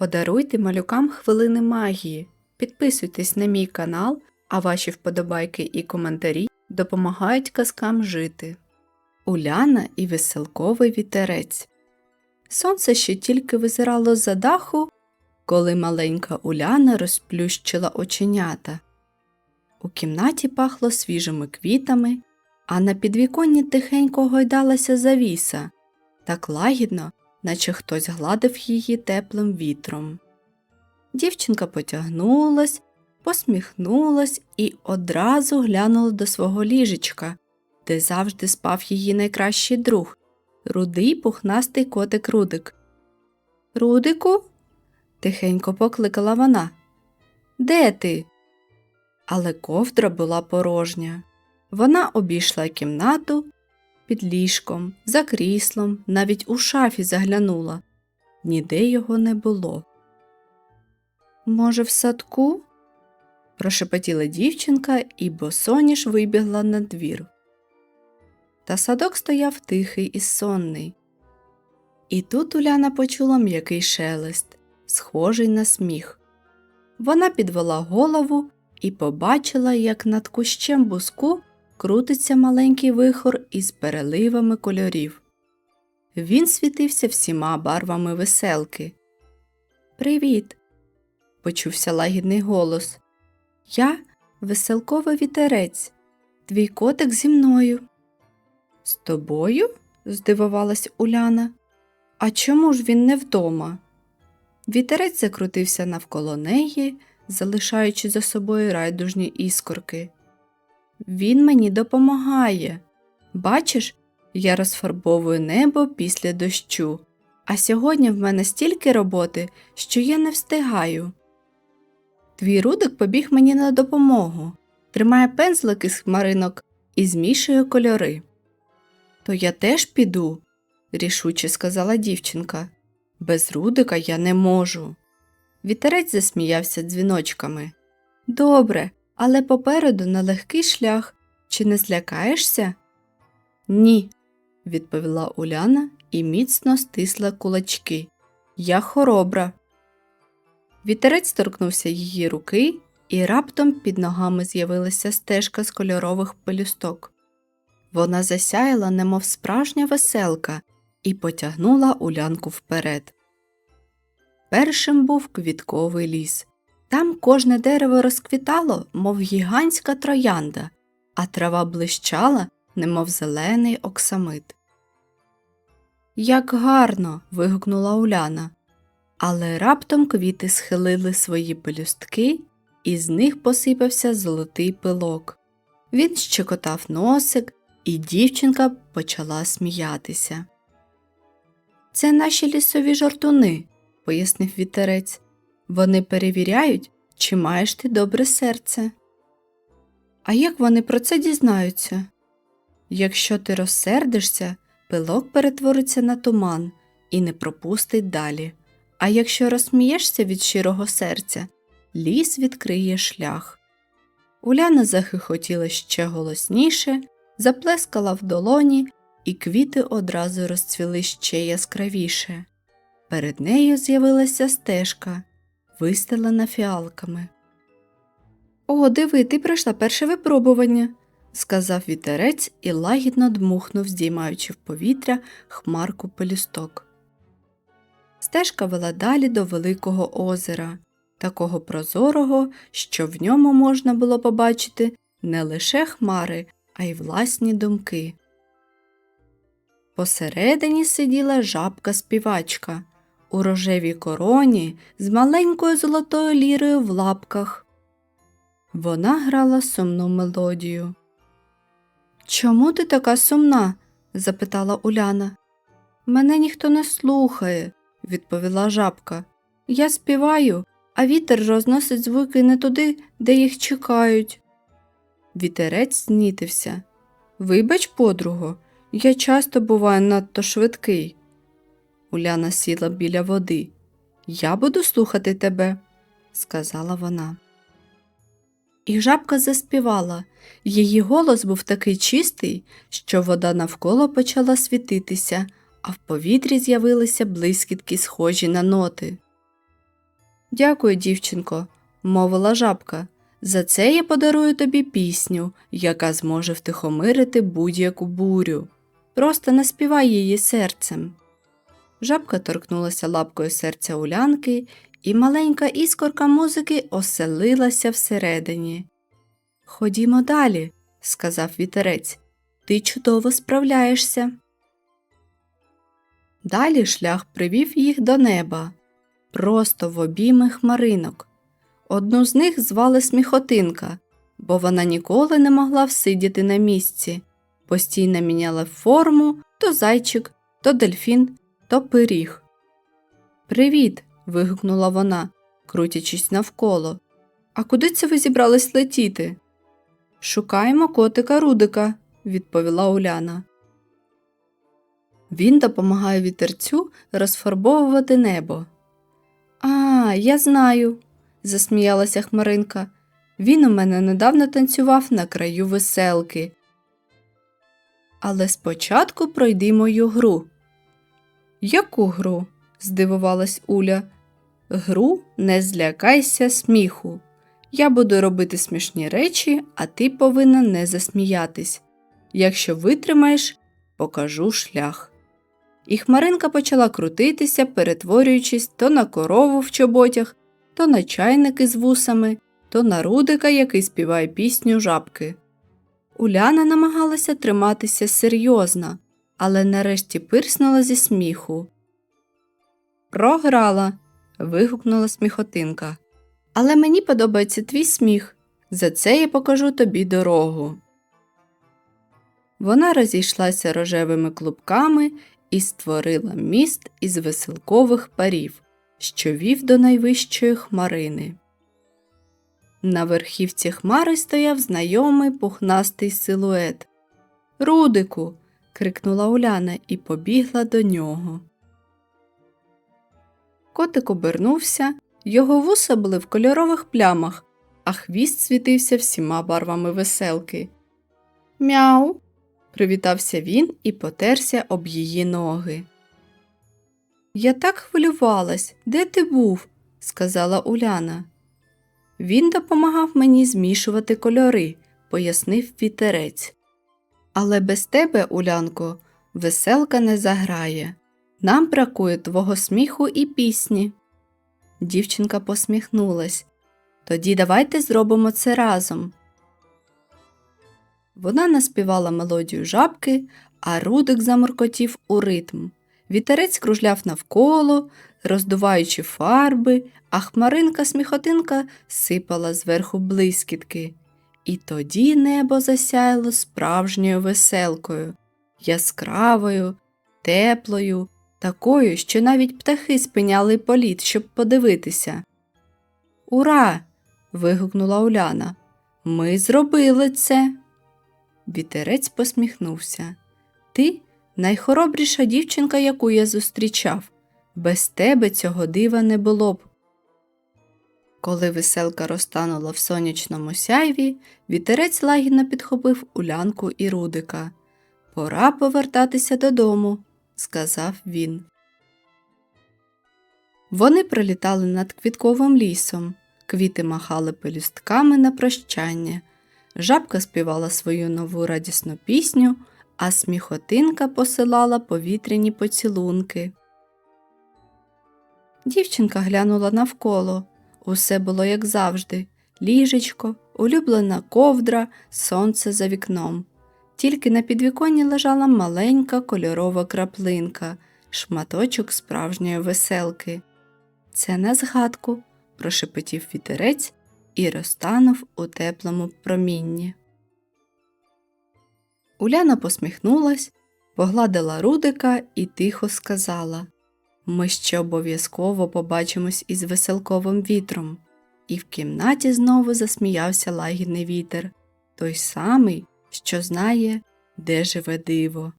Подаруйте малюкам хвилини магії. Підписуйтесь на мій канал, а ваші вподобайки і коментарі допомагають казкам жити. Уляна і веселковий вітерець. Сонце ще тільки визирало за даху, коли маленька Уляна розплющила оченята. У кімнаті пахло свіжими квітами, а на підвіконні тихенько гойдалася завіса, так лагідно, наче хтось гладив її теплим вітром. Дівчинка потягнулась, посміхнулась і одразу глянула до свого ліжечка, де завжди спав її найкращий друг рудий пухнастий котик Рудик. Рудику? тихенько покликала вона. Де ти? Але ковдра була порожня. Вона обійшла кімнату під ліжком, за кріслом, навіть у шафі заглянула. Ніде його не було. Може, в садку? прошепотіла дівчинка і босоніж вибігла на двір. Та садок стояв тихий і сонний. І тут Уляна почула м'який шелест, схожий на сміх. Вона підвела голову і побачила, як над кущем буску крутиться маленький вихор із переливами кольорів. Він світився всіма барвами веселки. Привіт, почувся лагідний голос. Я веселковий вітерець, твій котик зі мною. З тобою? здивувалась Уляна. А чому ж він не вдома? Вітерець закрутився навколо неї, залишаючи за собою райдужні іскорки. Він мені допомагає. Бачиш, я розфарбовую небо після дощу, а сьогодні в мене стільки роботи, що я не встигаю. Твій рудик побіг мені на допомогу, тримає пензлик із хмаринок і змішує кольори. То я теж піду, рішуче сказала дівчинка. Без рудика я не можу. Вітерець засміявся дзвіночками. Добре, але попереду на легкий шлях. Чи не злякаєшся? Ні, відповіла Уляна і міцно стисла кулачки. Я хоробра. Вітерець торкнувся її руки, і раптом під ногами з'явилася стежка з кольорових пелюсток. Вона засяяла, немов справжня веселка, і потягнула улянку вперед. Першим був квітковий ліс. Там кожне дерево розквітало, мов гігантська троянда, а трава блищала, немов зелений оксамит. Як гарно. вигукнула Уляна. Але раптом квіти схилили свої пелюстки, і з них посипався золотий пилок. Він щекотав носик, і дівчинка почала сміятися. Це наші лісові жартуни, пояснив вітерець. Вони перевіряють, чи маєш ти добре серце. А як вони про це дізнаються? Якщо ти розсердишся, пилок перетвориться на туман і не пропустить далі. А якщо розсмієшся від щирого серця, ліс відкриє шлях. Уляна захихотіла ще голосніше, заплескала в долоні, і квіти одразу розцвіли ще яскравіше. Перед нею з'явилася стежка, вистелена фіалками. О, диви, ти пройшла перше випробування, сказав вітерець і лагідно дмухнув, здіймаючи в повітря хмарку пелюсток. Стежка вела далі до великого озера, такого прозорого, що в ньому можна було побачити не лише хмари, а й власні думки. Посередині сиділа жабка співачка у рожевій короні з маленькою золотою лірою в лапках. Вона грала сумну мелодію. Чому ти така сумна? запитала Уляна. Мене ніхто не слухає, відповіла жабка. Я співаю, а вітер розносить звуки не туди, де їх чекають. Вітерець знітився. Вибач, подруго, я часто буваю надто швидкий. Уляна сіла біля води. Я буду слухати тебе, сказала вона. І жабка заспівала. Її голос був такий чистий, що вода навколо почала світитися, а в повітрі з'явилися блискітки, схожі на ноти. Дякую, дівчинко, мовила жабка. За це я подарую тобі пісню, яка зможе втихомирити будь-яку бурю. Просто наспівай її серцем. Жабка торкнулася лапкою серця улянки, і маленька іскорка музики оселилася всередині. Ходімо далі, сказав вітерець. Ти чудово справляєшся. Далі шлях привів їх до неба, просто в обійми хмаринок. Одну з них звали Сміхотинка, бо вона ніколи не могла всидіти на місці, постійно міняла форму то зайчик, то дельфін, то пиріг. Привіт. вигукнула вона, крутячись навколо. А куди це ви зібрались летіти? Шукаємо котика Рудика, відповіла Уляна. Він допомагає вітерцю розфарбовувати небо. А, я знаю, засміялася Хмаринка. Він у мене недавно танцював на краю веселки. Але спочатку пройди мою гру. Яку гру? здивувалась Уля. Гру не злякайся сміху. Я буду робити смішні речі, а ти повинна не засміятись. Якщо витримаєш, покажу шлях. І хмаринка почала крутитися, перетворюючись то на корову в чоботях, то на чайники з вусами, то на рудика, який співає пісню жабки. Уляна намагалася триматися серйозно, але нарешті пирснула зі сміху. Програла. вигукнула сміхотинка. Але мені подобається твій сміх. За це я покажу тобі дорогу. Вона розійшлася рожевими клубками і створила міст із веселкових парів, що вів до найвищої хмарини. На верхівці хмари стояв знайомий пухнастий силует. Рудику. Крикнула Уляна і побігла до нього. Котик обернувся, його вуса були в кольорових плямах, а хвіст світився всіма барвами веселки. Мяу. привітався він і потерся об її ноги. Я так хвилювалась, де ти був? сказала Уляна. Він допомагав мені змішувати кольори, пояснив вітерець. Але без тебе, Улянко, веселка не заграє. Нам бракує твого сміху і пісні. Дівчинка посміхнулась. Тоді давайте зробимо це разом. Вона наспівала мелодію жабки, а Рудик заморкотів у ритм. Вітерець кружляв навколо, роздуваючи фарби, а хмаринка сміхотинка сипала зверху блискітки. І тоді небо засяяло справжньою веселкою, яскравою, теплою, такою, що навіть птахи спиняли політ, щоб подивитися. Ура! вигукнула Уляна. Ми зробили це. Вітерець посміхнувся. Ти найхоробріша дівчинка, яку я зустрічав. Без тебе цього дива не було б. Коли веселка розтанула в сонячному сяйві, вітерець лагідно підхопив улянку і рудика. Пора повертатися додому, сказав він. Вони пролітали над квітковим лісом, квіти махали пелюстками на прощання. Жабка співала свою нову радісну пісню, а сміхотинка посилала повітряні поцілунки. Дівчинка глянула навколо. Усе було як завжди ліжечко, улюблена ковдра, сонце за вікном. Тільки на підвіконні лежала маленька кольорова краплинка, шматочок справжньої веселки. Це на згадку, прошепотів вітерець і розтанув у теплому промінні. Уляна посміхнулась, погладила Рудика і тихо сказала Ми ще обов'язково побачимось із веселковим вітром. І в кімнаті знову засміявся лагідний вітер, той самий, що знає, де живе диво.